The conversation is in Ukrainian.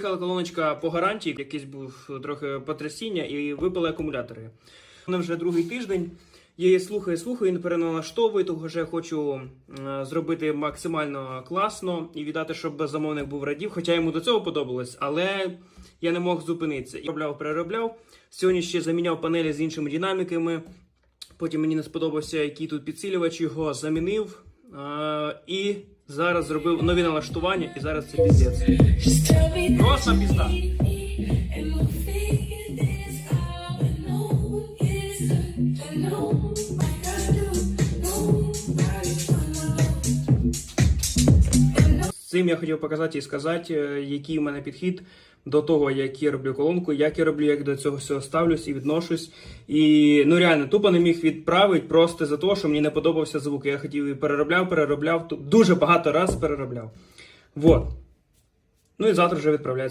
Їхала колоночка по гарантії, якийсь був трохи потрясіння, і випали акумулятори. Вони вже другий тиждень. Я її слухаю, слухаю, не переналаштовую, того що я хочу е, зробити максимально класно і віддати, щоб замовник був радів. Хоча йому до цього подобалось, але я не мог зупинитися. І робляв, переробляв. Сьогодні ще заміняв панелі з іншими динаміками. Потім мені не сподобався, який тут підсилювач, його замінив. Е, і зараз зробив нові налаштування, і зараз це піздець. Просто пізда. Цим я хотів показати і сказати, е, який у мене підхід до того, як я роблю колонку, як я роблю, як до цього всього ставлюсь і відношусь. І ну реально тупо не міг відправити просто за те, що мені не подобався звук. Я хотів і переробляв, переробляв, дуже багато раз переробляв. Вот. Ну і завтра вже відправляю.